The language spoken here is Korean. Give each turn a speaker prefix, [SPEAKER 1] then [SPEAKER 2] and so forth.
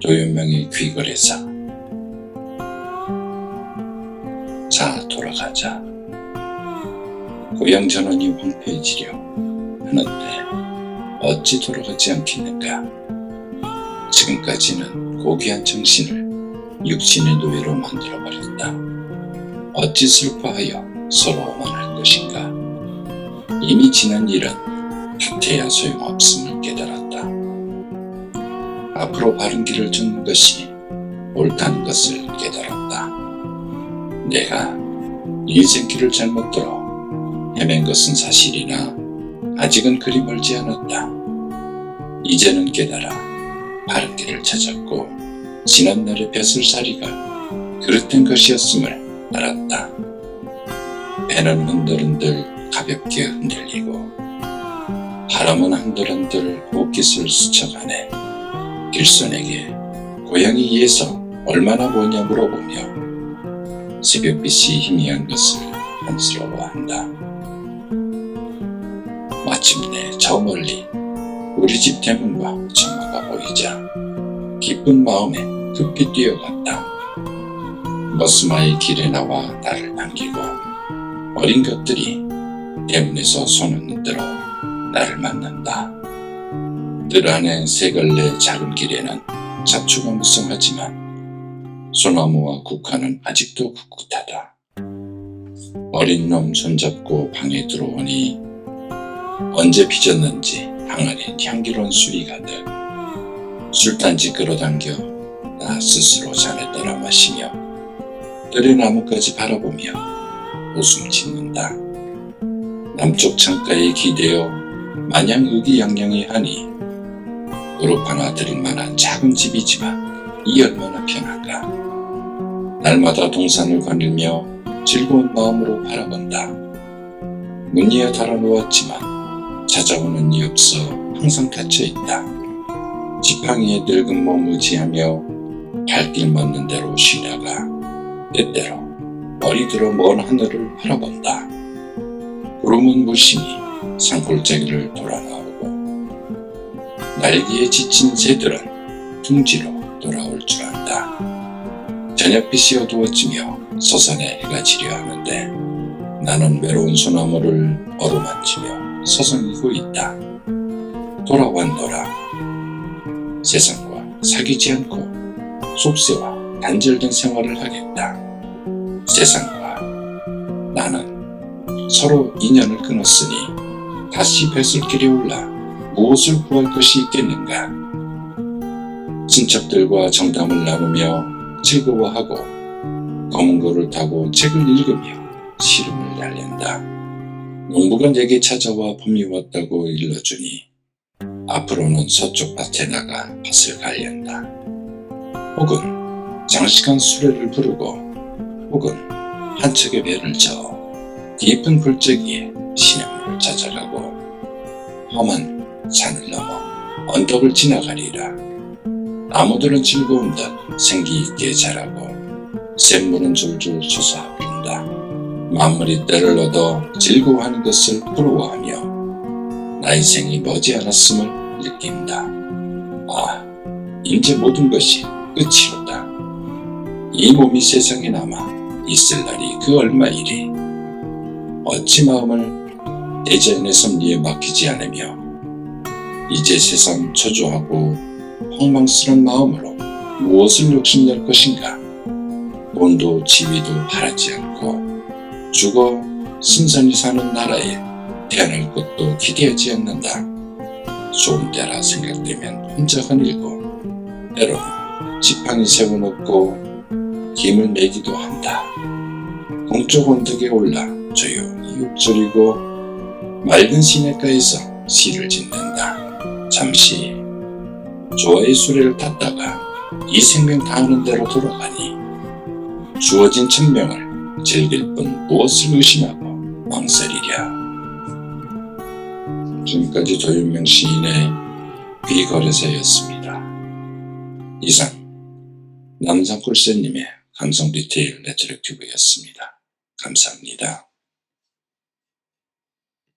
[SPEAKER 1] 도연명의 귀거래사 자 돌아가자. 고향 전원이 황폐해지려 하는데 어찌 돌아가지 않겠는가? 지금까지는 고귀한 정신을 육신의 노예로 만들어버렸다. 어찌 슬퍼하여 서로 오만할 것인가? 이미 지난 일은 탓해야 소용없음을 깨달았다 앞으로 바른 길을 쫓는 것이 옳다는 것을 깨달았다. 내가 인생길을 잘못 들어 헤맨 것은 사실이나 아직은 그리 멀지 않았다. 이제는 깨달아 바른 길을 찾았고 지난날의 벼슬살이가 그릇된 것이었음을 알았다. 배는 흔들흔들 가볍게 흔들리고 바람은 한들한들 옷깃을 스쳐가네. 길손에게 고양이에서 얼마나 보냐 물어보며 새벽빛이 희미한 것을 한스러워한다. 마침내 저 멀리 우리 집 대문과 천마가 보이자 기쁜 마음에 급히 뛰어갔다. 머스마의 길에 나와 나를 반기고 어린 것들이 대문에서 손을 흔들어 나를 만난다. 뜰 안에 세 갈래 작은 길에는 잡초가 무성하지만 소나무와 국화는 아직도 꿋꿋하다. 어린 놈 손잡고 방에 들어오니 언제 빚었는지 항아리엔 향기로운 술이 가득 술단지 끌어당겨 나 스스로 잔에 따라 마시며 뜰의 나무까지 바라보며 웃음 짓는다. 남쪽 창가에 기대어 마냥 의기양양히 하니 하나 들일 만한 작은 집이지만 이 얼마나 편한가. 날마다 동산을 거닐며 즐거운 마음으로 바라본다. 문이에 달아놓았지만 찾아오는 이 없어 항상 닫혀있다. 지팡이에 늙은 몸 의지하며 발길 맞는 대로 쉬다가 때때로 머리 들어 먼 하늘을 바라본다. 구름은 무심히 산골짜기를 돌아 나오고 날개에 지친 새들은 둥지로 돌아올 줄 안다. 저녁빛이 어두워지며 서산에 해가 지려 하는데 나는 외로운 소나무를 어루만지며 서성이고 있다. 돌아왔노라. 세상과 사귀지 않고 속세와 단절된 생활을 하겠다. 세상과 나는 서로 인연을 끊었으니 다시 뱃을길에 올라 무엇을 구할 것이 있겠는가? 친척들과 정담을 나누며 즐거워하고 검은 고를 타고 책을 읽으며 시름을 날린다. 농부가 내게 찾아와 봄이 왔다고 일러주니 앞으로는 서쪽 밭에 나가 밭을 갈련다. 혹은 장시간 수레를 부르고 혹은 한 척의 배를 저어 깊은 골짜기에 시냇물을 찾아가고 험한 산을 넘어 언덕을 지나가리라. 나무들은 즐거운 듯 생기 있게 자라고 샘물은 줄줄 솟아 흐른다. 만물이 때를 얻어 즐거워하는 것을 부러워하며 나의 생이 머지않았음을 느낀다. 아, 이제 모든 것이 끝이로다. 이 몸이 세상에 남아 있을 날이 그 얼마이리. 어찌 마음을 대자연의 섭리에 맡기지 않으며 이제 세상 초조하고 황망스런 마음으로 무엇을 욕심낼 것인가? 돈도 지위도 바라지 않고 죽어 신선히 사는 나라에 태어날 것도 기대하지 않는다. 좋은 때라 생각되면 혼자 거닐고 때로는 지팡이 세워놓고 김을 매기도 한다. 동쪽 언덕에 올라 조용히 읊조리고 맑은 시냇가에서 시를 짓는다. 잠시 조화의 수레를 탔다가 이 생명 다하는 대로 돌아가니 주어진 천명을 즐길 뿐 무엇을 의심하고 망설이랴. 지금까지 조윤명 시인의 비거래사였습니다. 이상 남산골세님의 감성 디테일 네트워크튜브였습니다. 감사합니다.